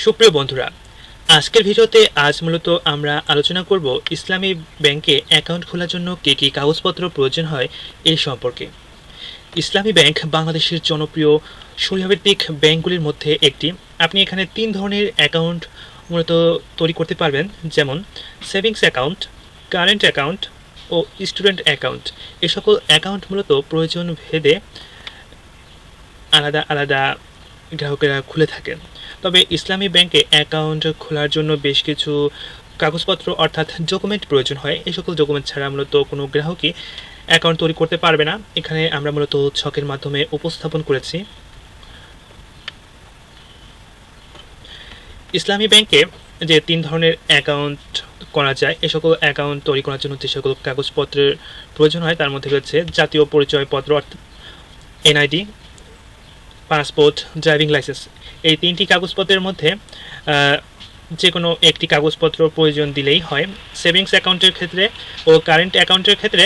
সুপ্রিয় বন্ধুরা, আজকের ভিডিওতে আজ মূলত আমরা আলোচনা করব ইসলামী ব্যাংকে অ্যাকাউন্ট খোলার জন্য কী কী কাগজপত্র প্রয়োজন হয় এই সম্পর্কে। ইসলামী ব্যাংক বাংলাদেশের জনপ্রিয় সুবিধাভিত্তিক ব্যাংকগুলির মধ্যে একটি। আপনি এখানে তিন ধরনের অ্যাকাউন্ট মূলত তৈরি করতে পারবেন, যেমন সেভিংস অ্যাকাউন্ট, কারেন্ট অ্যাকাউন্ট ও স্টুডেন্ট অ্যাকাউন্ট। এ সকল অ্যাকাউন্ট মূলত প্রয়োজন ভেদে আলাদা আলাদা গ্রাহকেরা খুলে থাকেন। তবে ইসলামী ব্যাংকে অ্যাকাউন্ট খোলার জন্য বেশ কিছু কাগজপত্র অর্থাৎ ডকুমেন্ট প্রয়োজন হয়। এই সকল ডকুমেন্ট ছাড়া মূলত কোনো গ্রাহকই অ্যাকাউন্ট তৈরি করতে পারবে না। এখানে আমরা মূলত ছকের মাধ্যমে উপস্থাপন করেছি। ইসলামী ব্যাংকে যে তিন ধরনের অ্যাকাউন্ট করা যায়, এ সকল অ্যাকাউন্ট তৈরি করার জন্য যে সকল কাগজপত্রের প্রয়োজন হয়, তার মধ্যে রয়েছে জাতীয় পরিচয়পত্র অর্থাৎ এনআইডি পাসপোর্ট ড্রাইভিং লাইসেন্স এই তিনটি কাগজপত্রের মধ্যে যে কোনো একটি কাগজপত্র প্রয়োজন দিলেই হয়। সেভিংস অ্যাকাউন্টের ক্ষেত্রে ও কারেন্ট অ্যাকাউন্টের ক্ষেত্রে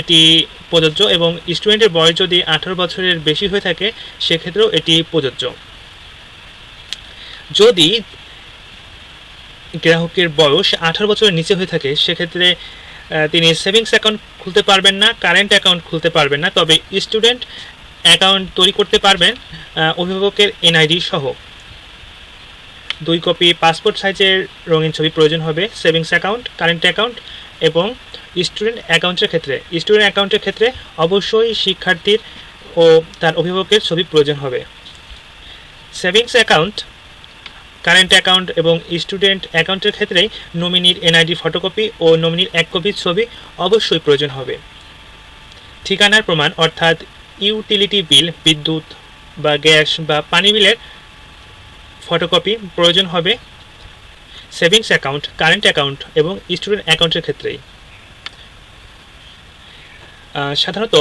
এটি প্রযোজ্য এবং স্টুডেন্টের বয়স যদি আঠারো বছরের বেশি হয়ে থাকে, সেক্ষেত্রেও এটি প্রযোজ্য। যদি গ্রাহকের বয়স আঠারো বছরের নিচে হয়ে থাকে, সেক্ষেত্রে তিনি সেভিংস অ্যাকাউন্ট খুলতে পারবেন না কারেন্ট অ্যাকাউন্ট খুলতে পারবেন না। তবে স্টুডেন্ট অ্যাকাউন্ট তৈরি করতে পারবেন অভিভাবকের এনআইডি সহ। দুই কপি পাসপোর্ট সাইজের রঙিন ছবি প্রয়োজন হবে, সেভিংস অ্যাকাউন্ট, কারেন্ট অ্যাকাউন্ট এবং স্টুডেন্ট অ্যাকাউন্টের ক্ষেত্রে। স্টুডেন্ট অ্যাকাউন্টের ক্ষেত্রে অবশ্যই শিক্ষার্থীর ও তার অভিভাবকের ছবি প্রয়োজন হবে। সেভিংস অ্যাকাউন্ট, কারেন্ট অ্যাকাউন্ট এবং স্টুডেন্ট অ্যাকাউন্টের ক্ষেত্রে নমিনির এনআইডি ফটোকপি ও নমিনির এক কপির ছবি অবশ্যই প্রয়োজন হবে। ঠিকানার প্রমাণ, অর্থাৎ ইউটিলিটি বিল, বিদ্যুৎ বা গ্যাস বা পানি বিলের ফটোকপি প্রয়োজন হবে সেভিংস অ্যাকাউন্ট, কারেন্ট অ্যাকাউন্ট এবং স্টুডেন্ট অ্যাকাউন্টের ক্ষেত্রেই। সাধারণত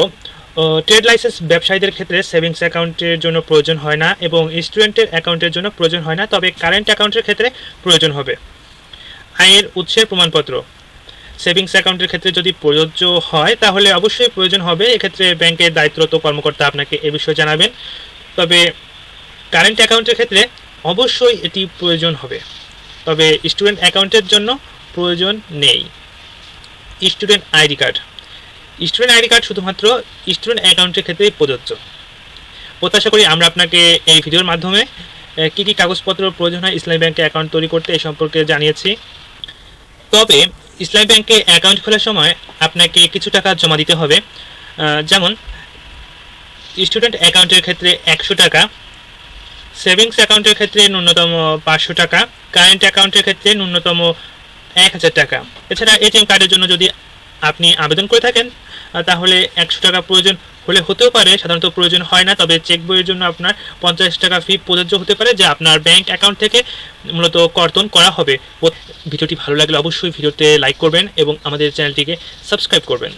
ট্রেড লাইসেন্স ব্যবসায়ীদের ক্ষেত্রে সেভিংস অ্যাকাউন্টের জন্য প্রয়োজন হয় না এবং স্টুডেন্টের অ্যাকাউন্টের জন্য প্রয়োজন হয় না, তবে কারেন্ট অ্যাকাউন্টের ক্ষেত্রে প্রয়োজন হবে। আয়ের উৎসের প্রমাণপত্র। সেভিংস অ্যাকাউন্টের ক্ষেত্রে যদি প্রযোজ্য হয়, তাহলে অবশ্যই প্রয়োজন হবে। এক্ষেত্রে ব্যাংকের দায়িত্বরত কর্মকর্তা আপনাকে এ বিষয়ে জানাবেন। তবে কারেন্ট অ্যাকাউন্টের ক্ষেত্রে অবশ্যই এটি প্রয়োজন হবে। তবে স্টুডেন্ট অ্যাকাউন্টের জন্য প্রয়োজন নেই। Student ID card. Student ID card শুধুমাত্র স্টুডেন্ট অ্যাকাউন্টের ক্ষেত্রেই প্রযোজ্য। প্রত্যাশা করি আমরা আপনাকে এই ভিডিওর মাধ্যমে কী কী কাগজপত্র প্রয়োজন হয় ইসলামী ব্যাংকে অ্যাকাউন্ট তৈরি করতে এই সম্পর্কে জানিয়েছি। তবে ইসলামী ব্যাংকে অ্যাকাউন্ট খোলার সময় আপনাকে কিছু টাকা জমা দিতে হবে। যেমন, স্টুডেন্ট অ্যাকাউন্টের ক্ষেত্রে একশো টাকা, সেভিংস অ্যাকাউন্টের ক্ষেত্রে ন্যূনতম পাঁচশো টাকা, কারেন্ট অ্যাকাউন্টের ক্ষেত্রে ন্যূনতম এক হাজার টাকা। এছাড়া এটিএম কার্ডের জন্য যদি আপনি আবেদন করে থাকেন তাহলে একশো টাকা প্রয়োজন হলে হতেও পারে, সাধারণত প্রয়োজন হয় না, তবে চেক বইয়ের জন্য আপনার পঞ্চাশ টাকা ফি প্রযোজ্য হতে পারে, যা আপনার ব্যাংক অ্যাকাউন্ট থেকে মূলত কর্তন করা হবে। ভিডিওটি ভালো লাগলে অবশ্যই ভিডিওতে লাইক করবেন এবং আমাদের চ্যানেলটিকে সাবস্ক্রাইব করবেন।